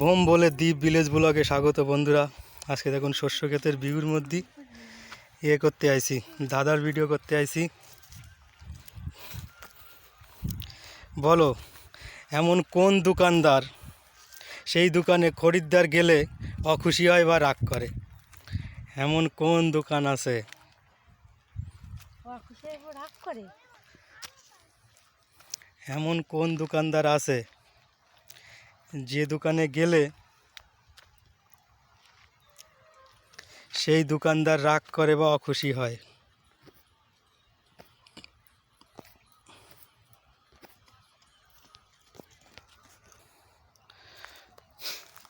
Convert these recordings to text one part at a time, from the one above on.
Bomb বলে দ্বীপ village ব্লগে স্বাগত বন্ধুরা। আজকে দেখুন শস্য ক্ষেতের বিহুর মধ্যে ইয়ে করতে আইছি দাদার ভিডিও করতে আইছি। বলো এমন কোন দোকানদার সেই দোকানে খরিদ্দার গেলে অখুশি হয় বা রাগ করে? এমন কোন দোকান আছে? এমন কোন দোকানদার আছে যে দোকানে গেলে সেই দোকানদার রাগ করে বা অখুশি হয়।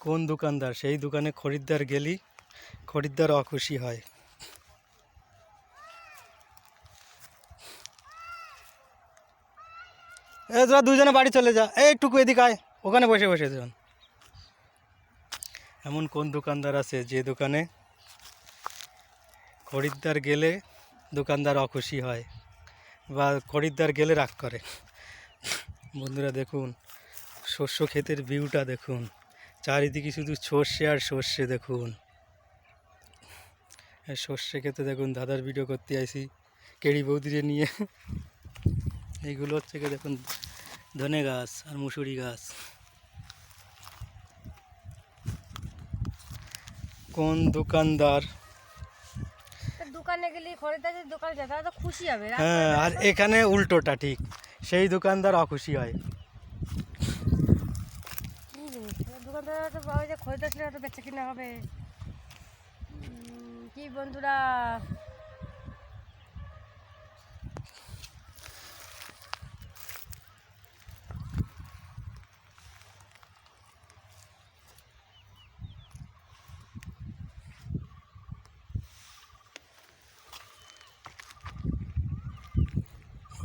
কোন দোকানদার? সেই দোকানে খরিদ্দার গেলি, খরিদ্দার অখুশি হয়। এ তোরা দুজনে বাড়ি চলে যা। এই একটু এদিকে আয়। ওখানে বসে বসে যান। এমন কোন দোকানদার আছে যে দোকানে খরিদ্দার গেলে দোকানদার অখুশি হয় বা খরিদ্দার গেলে রাগ করে? বন্ধুরা দেখুন, শস্য ক্ষেতের ভিউটা দেখুন, চারিদিকে শুধু সর্ষে আর সর্ষে দেখুন। সর্ষে ক্ষেতে দেখুন, দাদার ভিডিও করতে আইছি, কেড়ি বৌদিরে নিয়ে। এইগুলো হচ্ছে দেখুন, ধনে গাছ আর মুসুরি গাছ। কোন দোকানদার। দোকানে গেলে খরিদ্দার যদি দোকানে যায় তাহলে তো খুশি হবে হ্যাঁ আর এখানে উল্টোটা ঠিক। সেই দোকানদার অখুশি হয়। দোকানদার তো খরিদ্দার ছিল তো বেচা কিনা হবে। কি বন্ধুরা?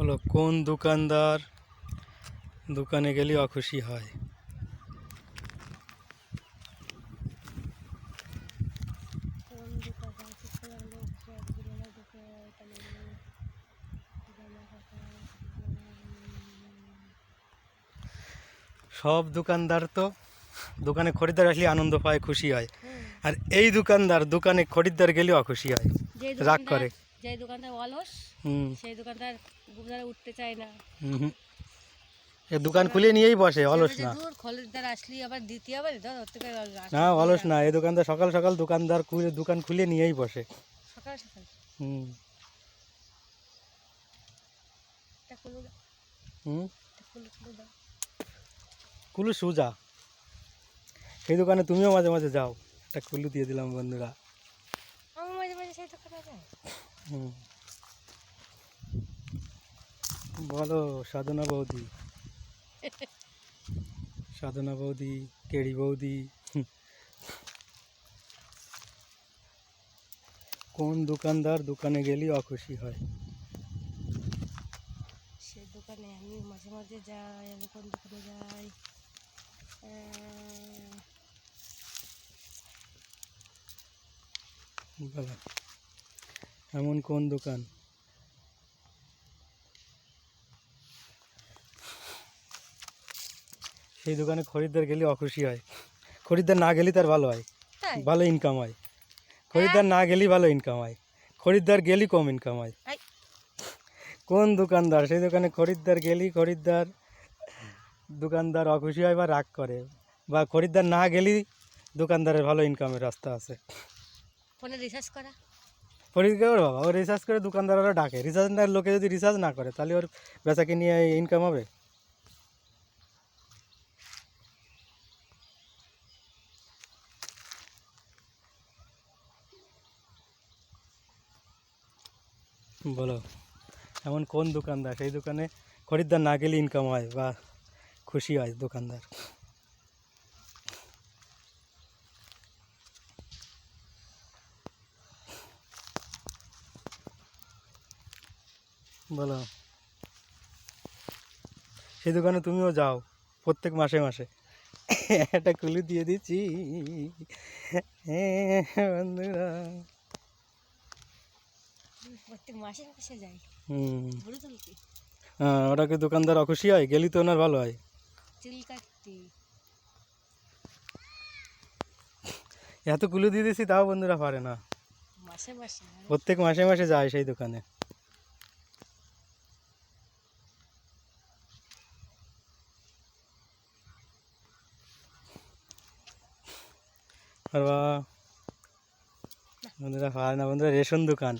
হলো কোন দোকানদার দোকানে গেলে অখুশি হয়? সব দোকানদার তো দোকানে খরিদ্দার আসলে আনন্দ পায় খুশি হয়। আর এই দোকানদার দোকানে খরিদ্দার গেলে অখুশি হয়। রাগ করে। যে দোকানদার অলস সেই দোকানদার দোকানদার উঠতে চায় না। দোকান খুলে নিয়েই বসে অলস না। দূর খরিদ্দার আসলি আবার দিতে না অলস না। এই দোকানদার সকাল সকাল দোকানদার খুলে দোকান খুলে নিয়েই বসে। সকাল সকাল। হুম। হুম? কুলু সুজা। সেই দোকানে তুমিও মাঝে মাঝে যাও। একটা কুলু দিয়ে দিলাম বন্ধুরা আমি মাঝে মাঝে সেই দোকানে যাই হুম বলো সাধনা বৌদি। সাধনা বৌদি কেড়ি বৌদি কোন দোকানদার দোকানে গেলে অখুশি হয়? সেই দোকানে আমি মাঝে মাঝে যাই আমি কোন দোকানে যাই? বলো এমন কোন দোকান? সেই দোকানে খরিদ্দার গেলে অখুশি হয়। খরিদ্দার না গেলে তার ভালো হয়। ভালো ইনকাম হয়। খরিদ্দার না গেলেই ভালো ইনকাম হয়। খরিদ্দার গেলেই কম ইনকাম হয়। কোন দোকানদার? সেই দোকানে খরিদ্দার গেলেই খরিদ্দার দোকানদার অখুশি হয় বা রাগ করে বা খরিদ্দার না গেলেই দোকানদারের ভালো ইনকামের রাস্তা আছে। ফোনে রিচার্জ করা? খরিদ্দার বাবা? ও রিচার্জ করে দোকানদাররা ডাকে। রিচার্জ না লোকে যদি রিচার্জ না করে, তাহলে ওর বেচাকে নিয়ে ইনকাম হবে? বলো, এমন কোন দোকানদার? সেই দোকানে খরিদ্দার না গেলে ইনকাম হয় বা খুশি হয় দোকানদার? বলো। সেই দোকানে তুমিও যাও প্রত্যেক মাসে মাসে। একটা কুলি দিয়ে দিচ্ছি। বন্ধুরা। প্রত্যেক মাসে মাসে যাই। হুম। হ্যাঁ ওটাকে দোকানদার অখুশি হয়? গেলি তো ওনার ভালো হয়। চুল কাটতে এত কুলু দিয়ে দিছি তাও বন্ধুরা পারে না। মাসে মাসে। প্রত্যেক মাসে মাসে যায় সেই দোকানে। আর বাবা বন্ধুরা পারে না বন্ধুরা রেশন দোকান।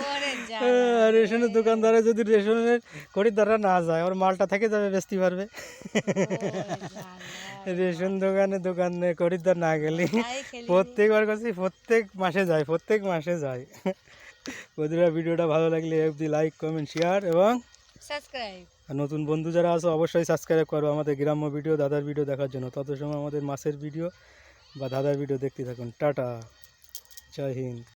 ওরে রেশনের দোকানদারে যদি রেশনের খরিদ্দাররা না যায় ওর মালটা থেকে যাবে বেচতে পারবে। রেশন দোকানে দোকানে খরিদ্দার না গেলে। প্রত্যেকবার করছি প্রত্যেক মাসে যায় প্রত্যেক মাসে যায়। বন্ধুরা ভিডিওটা ভালো লাগলে এফডি লাইক কমেন্ট শেয়ার এবং সাবস্ক্রাইব আর নতুন বন্ধু যারা আছে অবশ্যই সাবস্ক্রাইব করো আমাদের গ্রাম্য ভিডিও দাদার ভিডিও দেখার জন্য। তত সময় আমাদের মাসের ভিডিও বা দাদার ভিডিও দেখতে থাকুন টাটা জয় হিন্দ